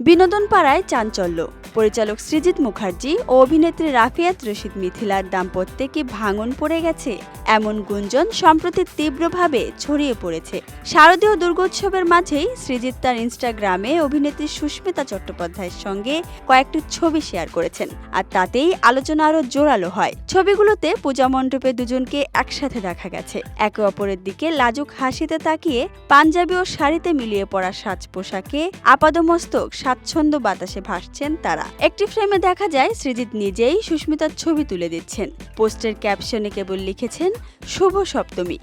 বিনোদন পাড়ায় চাঞ্চল্য। পরিচালক সৃজিত মুখার্জি ও অভিনেত্রী রাফিয়াত রশিদ মিথিলার দাম্পত্যে কি ভাঙন পড়ে গেছে? এমন গুঞ্জন সম্প্রতি তীব্রভাবে ছড়িয়ে পড়েছে। শারদীয় দুর্গোৎসবের মাঝেই সৃজিত তার ইনস্টাগ্রামে অভিনেত্রী সুস্মিতা চট্টোপাধ্যায়ের সঙ্গে কয়েকটি ছবি শেয়ার করেছেন। আর তাতেই আলোচনা আরও জোরালো হয়। ছবিগুলোতে পূজা মণ্ডপে দুজনকে একসাথে দেখা গেছে। একে অপরের দিকে লাজুক হাসিতে তাকিয়ে পাঞ্জাবি ও শাড়িতে মিলিয়ে পড়া সাজ পোশাকে আপাদমস্তক স্বাচ্ছন্দ্য বাতাসে ভাসছেন তারা। একটি ফ্রেমে দেখা যায়, সৃজিত নিজেই সুস্মিতার ছবি তুলে দিচ্ছেন। পোস্টের ক্যাপশনে কেবল লিখেছেন, শুভ সপ্তমী।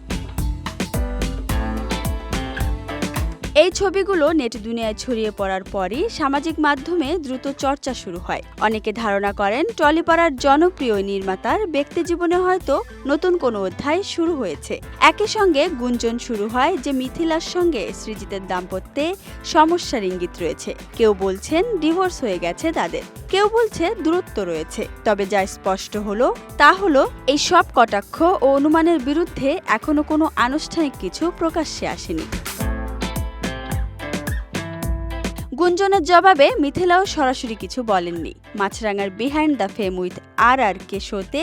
এই ছবিগুলো নেট দুনিয়ায় ছড়িয়ে পড়ার পরই সামাজিক মাধ্যমে দ্রুত চর্চা শুরু হয়। অনেকে ধারণা করেন টলিপাড়ার জনপ্রিয় নির্মাতার ব্যক্তিজীবনে হয়তো নতুন কোনো অধ্যায় শুরু হয়েছে। একই সঙ্গে গুঞ্জন শুরু হয় যে মিথিলার সঙ্গে সৃজিতের দাম্পত্যে সমস্যার ইঙ্গিত রয়েছে। কেউ বলছেন ডিভোর্স হয়ে গেছে তাদের। কেউ বলছে দূরত্ব রয়েছে। তবে যা স্পষ্ট হলো, তা হলো এই সব কটাক্ষ ও অনুমানের বিরুদ্ধে এখনও কোনো আনুষ্ঠানিক কিছু প্রকাশ্যে আসেনি। গুঞ্জনের জবাবে মিথিলাও সরাসরি কিছু বলেননি। মাছরাঙার behind the fame with R R K শোতে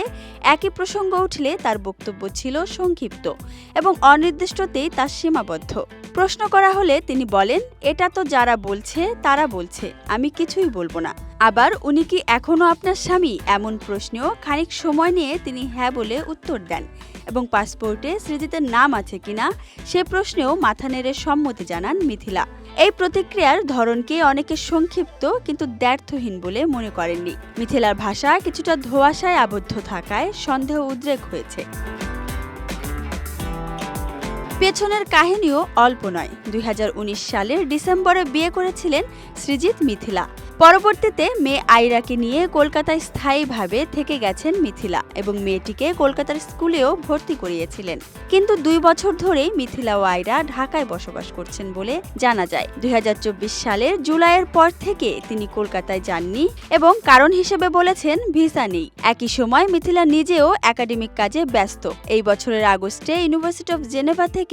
একই প্রসঙ্গ উঠলে তার বক্তব্য ছিল সংক্ষিপ্ত এবং অনির্দিষ্টতেই তার সীমাবদ্ধ। প্রশ্ন করা হলে তিনি বলেন, এটা তো যারা বলছে, তারা বলছে, আমি কিছুই বলব না। আবার উনি কি এখনও আপনার স্বামী? এমন প্রশ্নেও খানিক সময় নিয়ে তিনি হ্যাঁ বলে উত্তর দেন। এবং পাসপোর্টে সৃজিতের নাম আছে কিনা সে প্রশ্নেও মাথা নেড়ে সম্মতি জানান মিথিলা। এই প্রতিক্রিয়ার ধরনকে অনেকে সংক্ষিপ্ত কিন্তু দ্ব্যর্থহীন বলে মনে করেননি। মিথিলার ভাষা কিছুটা ধোঁয়াশায় আবদ্ধ থাকায় সন্দেহ উদ্রেক হয়েছে। পেছনের কাহিনীও অল্প নয়। দুই সালের ডিসেম্বরে বিয়ে করেছিলেন সৃজিত মিথিলা। পরবর্তীতে মেয়ে আইরাকে নিয়ে কলকাতায় স্থায়ীভাবে থেকে গেছেন মিথিলা এবং মেয়েটিকে কলকাতার স্কুলেও ভর্তি করিয়েছিলেন। কিন্তু দুই বছর ধরেই মিথিলা ও আইরা ঢাকায় বসবাস করছেন বলে জানা যায়। দুই হাজার চব্বিশ সালের জুলাইয়ের পর থেকে তিনি কলকাতায় যাননি এবং কারণ হিসেবে বলেছেন ভিসা নেই। একই সময় মিথিলা নিজেও একাডেমিক কাজে ব্যস্ত। এই বছরের আগস্টে ইউনিভার্সিটি অফ জেনেভা থেকে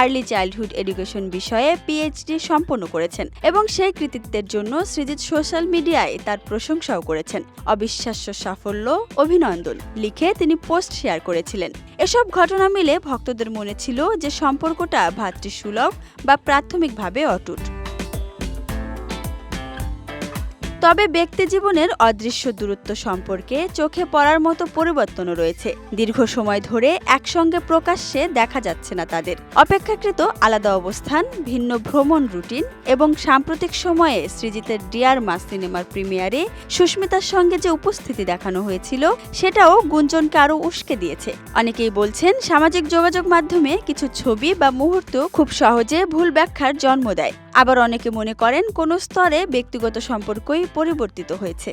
আর্লি চাইল্ডহুড এডুকেশন বিষয়ে পিএইচডি সম্পন্ন করেছেন এবং সেই কৃতিত্বের জন্য সৃজিত সোশ্যাল মিডিয়ায় তার প্রশংসাও করেছেন। অবিশ্বাস্য সাফল্য, অভিনন্দন লিখে তিনি পোস্ট শেয়ার করেছিলেন। এসব ঘটনা মিলে ভক্তদের মনে ছিল যে সম্পর্কটা ভাতৃসুলভ বা প্রাথমিকভাবে অটুট। তবে ব্যক্তি জীবনের অদৃশ্য দূরত্ব সম্পর্কে চোখে পড়ার মতো পরিবর্তনও রয়েছে। দীর্ঘ সময় ধরে একসঙ্গে প্রকাশ্যে দেখা যাচ্ছে না তাদের। অপেক্ষাকৃত আলাদা অবস্থান, ভিন্ন ভ্রমণ রুটিন এবং সাম্প্রতিক সময়ে সৃজিতের ডিয়ার মাস সিনেমার প্রিমিয়ারে সুস্মিতার সঙ্গে যে উপস্থিতি দেখানো হয়েছিল, সেটাও গুঞ্জনকে আরও উস্কে দিয়েছে। অনেকেই বলছেন, সামাজিক যোগাযোগ মাধ্যমে কিছু ছবি বা মুহূর্ত খুব সহজে ভুল ব্যাখ্যার জন্ম দেয়। আবার অনেকে মনে করেন কোনো স্তরে ব্যক্তিগত সম্পর্কই পরিবর্তিত হয়েছে।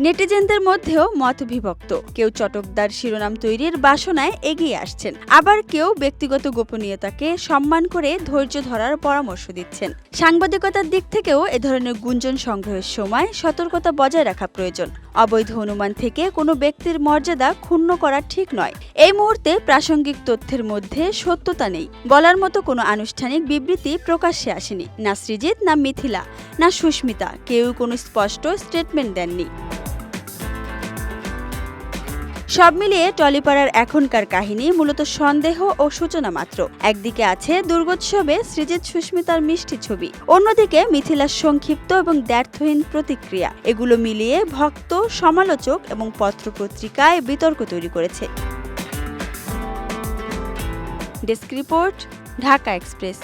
নেটিজেনদের মধ্যেও মত বিভক্ত। কেউ চটকদার শিরোনাম তৈরির বাসনায় এগিয়ে আসছেন। আবার কেউ ব্যক্তিগত গোপনীয়তাকে সম্মান করে ধৈর্য ধরার পরামর্শ দিচ্ছেন। সাংবাদিকতার দিক থেকেও এ ধরনের গুঞ্জন সংগ্রহের সময় সতর্কতা বজায় রাখা প্রয়োজন। অবৈধ অনুমান থেকে কোনো ব্যক্তির মর্যাদা ক্ষুণ্ণ করা ঠিক নয়। এই মুহূর্তে প্রাসঙ্গিক তথ্যের মধ্যে সত্যতা নেই। বলার মতো কোনো আনুষ্ঠানিক বিবৃতি প্রকাশ্যে আসেনি। না সৃজিত না মিথিলা, না সুস্মিতা। কেউ কোনো স্পষ্ট স্টেটমেন্ট দেননি। সব মিলিয়ে টলিপাড়ার এখনকার কাহিনী মূলত সন্দেহ ও সূচনা মাত্র। একদিকে আছে দুর্গোৎসবে সৃজিত সুস্মিতার মিষ্টি ছবি, অন্যদিকে মিথিলার সংক্ষিপ্ত এবং দ্ব্যর্থহীন প্রতিক্রিয়া। এগুলো মিলিয়ে ভক্ত, সমালোচক এবং পত্রপত্রিকায় বিতর্ক তৈরি করেছে। Desk report, Dhaka express.